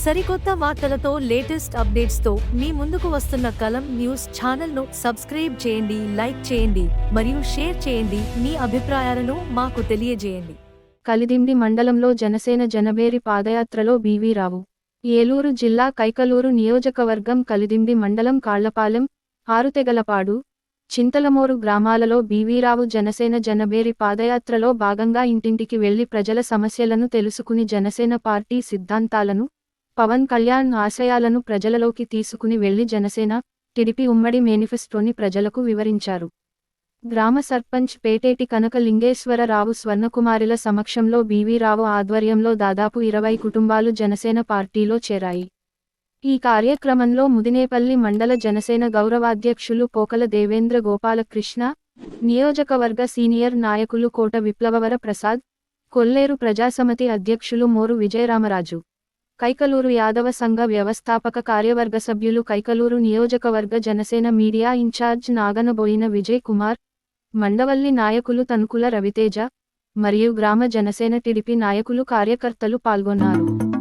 సరికొత్త వార్తలతో లేటెస్ట్ అప్డేట్స్తో మీ ముందుకు వస్తున్న కలం న్యూస్ ఛానల్ను సబ్స్క్రైబ్ చేయండి లైక్ చేయండి మరియు షేర్ చేయండి. మీ అభిప్రాయాలను మాకు తెలియజేయండి. కలిదిండి మండలంలో జనసేన జనబేరి పాదయాత్రలో బీవీ రావు. ఏలూరు జిల్లా కైకలూరు నియోజకవర్గం కలిదిండి మండలం కాళ్ళపాలెం ఆరుతెగలపాడు చింతలమోరు గ్రామాలలో బీవీరావు జనసేన జనబేరి పాదయాత్రలో భాగంగా ఇంటింటికి వెళ్ళి ప్రజల సమస్యలను తెలుసుకుని జనసేన పార్టీ సిద్ధాంతాలను పవన్ కళ్యాణ్ ఆశయాలను ప్రజలలోకి తీసుకుని వెళ్ళి జనసేన టిడిపి ఉమ్మడి మేనిఫెస్టోని ప్రజలకు వివరించారు. గ్రామ సర్పంచ్ పేటేటి కనక లింగేశ్వరరావు స్వర్ణకుమారిల సమక్షంలో బీవీరావు ఆధ్వర్యంలో దాదాపు ఇరవై కుటుంబాలు జనసేన పార్టీలో చేరాయి. ఈ కార్యక్రమంలో ముదినేపల్లి మండల జనసేన గౌరవాధ్యక్షులు పోకల దేవేంద్ర గోపాలకృష్ణ నియోజకవర్గ సీనియర్ నాయకులు కోట విప్లవవర ప్రసాద్ కొల్లేరు ప్రజాసమితి అధ్యక్షులు మోరు విజయరామరాజు. కైకలూరు యాదవ సంఘ వ్యవస్థాపక కార్యవర్గ సభ్యులు కైకలూరు నియోజకవర్గ జనసేన మీడియా ఇన్ఛార్జ్ నాగనబోయిన విజయ్ కుమార్ మండవల్లి నాయకులు తనుకుల రవితేజ మరియు గ్రామ జనసేన టిడిపి నాయకులు కార్యకర్తలు పాల్గొన్నారు.